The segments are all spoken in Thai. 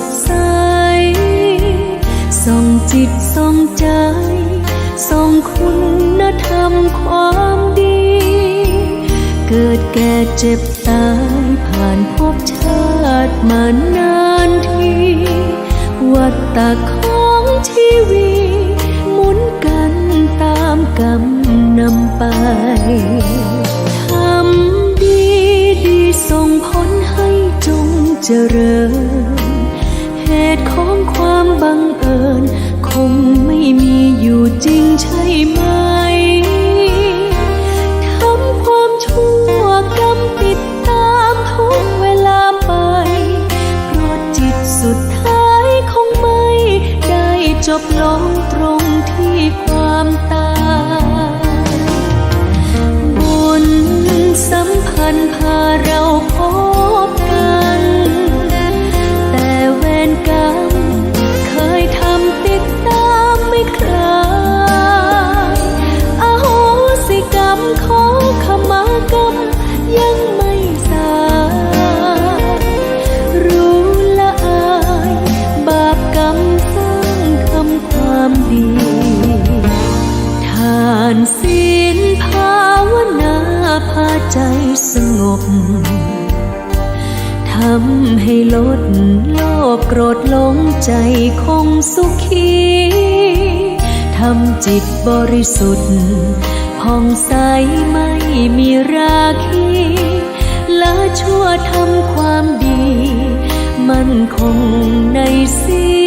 ดใส ส่องจิตส่องใจ ส่องคุณธรรมความดี เกิดแก่เจ็บตายผ่านพบชาติมานานทีวัฏตะของชีวีหมุนกันตามกรรมนำไปทำดีดีส่งผลให้จงเจริญ ตุของความบังเอิญ คงไม่มีอยู่จริงใช่ไหมทำความชั่วกรรมติดตามทุกเวลาไปเพราะจิตสุดท้ายคงไม่ ได้จบลงตรงที่ความตายบุญสัมพันธ์พาเรา ดีทานศีลภาวนาพาใจสงบทำให้ลดโลภโกรธลงใจคงสุขีทำจิตบริสุทธิ์ผ่องใสไม่มีราคีละชั่วทำความดี มันคงในศี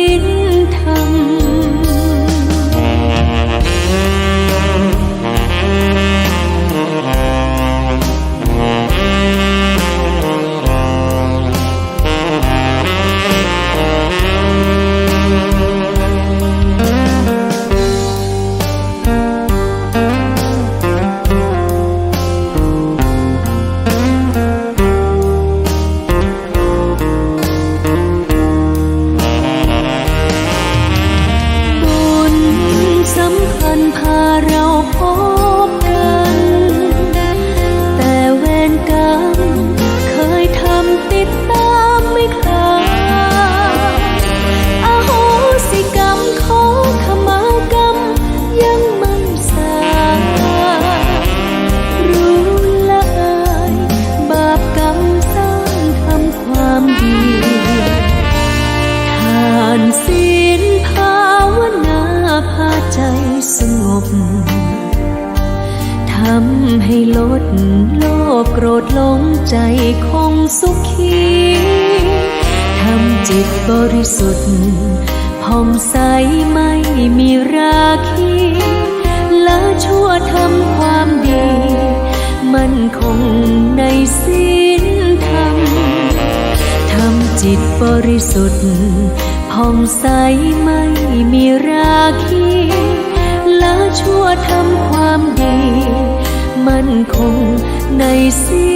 ำให้ลดโลภโกรธหลงใจคงสุขีทำจิตบริสุทธิ์ผ่องใสไม่มีราคีละชั่วทำความดี มันคงในศีลธรรมทำจิตบริสุทธิ์ผ่องใสไม่มีราคีละชั่วทำความดี นคงในสี